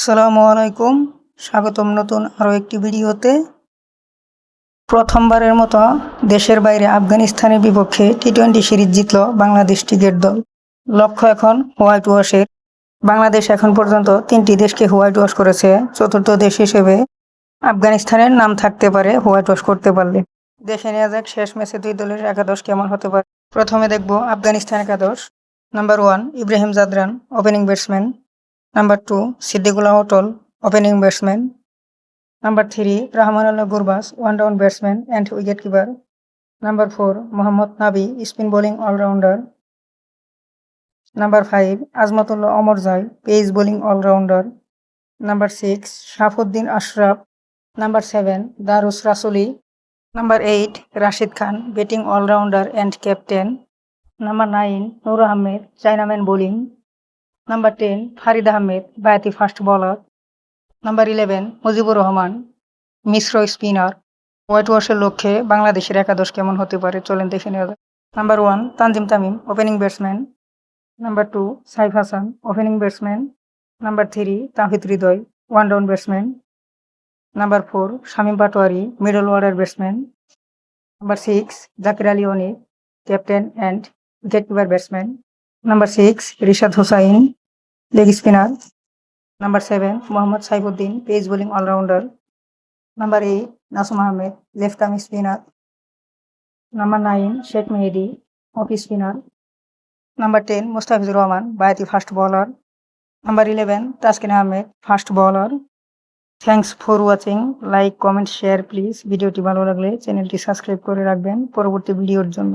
আসসালামু আলাইকুম। স্বাগতম নতুন আরও একটি ভিডিওতে। প্রথমবারের মতো দেশের বাইরে আফগানিস্তানের বিপক্ষে টি টোয়েন্টি সিরিজ জিতল বাংলাদেশ ক্রিকেট দল। লক্ষ্য এখন হোয়াইট ওয়াশের। বাংলাদেশ এখন পর্যন্ত তিনটি দেশকে হোয়াইট ওয়াশ করেছে। চতুর্থ দেশ হিসেবে আফগানিস্তানের নাম থাকতে পারে হোয়াইট ওয়াশ করতে পারলে। দেখে নেওয়া যাক শেষ ম্যাচে দুই দলের একাদশ কেমন হতে পারে। প্রথমে দেখব আফগানিস্তান একাদশ। Number one Ibrahim Zadran, opening batsman. Number two Siddiqullah Atal opening batsman number three Rahmanullah Gurbaz one down batsman and wicket keeper number four Mohammad Nabi spin bowling allrounder number five Azmatullah Omarzai pace bowling allrounder number six Sharafuddin Ashraf number seven Darwish Rasuli number eight Rashid Khan batting allrounder and captain number nine Noor Ahmad chinaman bowling number ten Farid Ahmad Bayati fast bowler number eleven Mujibur Rahman Mishra spinner white ওয়াশের লক্ষ্যে বাংলাদেশের একাদশ কেমন হতে পারে চলেন দেখে নেওয়া number one Tanzid Tamim opening batsman number two Saif Hassan opening batsman number three Towhid Hridoy one down batsman number four Shamim Patwari middle order batsman number six Jaker Ali Anik captain and wicket keeper batsman number six Rishad Hossain leg spinner number seven Mohammad Saifuddin pace bowling allrounder number eight Nasum Ahmed left arm spinner number nine Sheikh Mahedi off spinner number ten Mustafizur Rahman Bayati fast bowler number eleven Taskin Ahmed fast bowler thanks for watching like comment share please ভিডিওটি ভালো লাগলে চ্যানেলটি subscribe করে রাখবেন পরবর্তী ভিডিওর জন্য।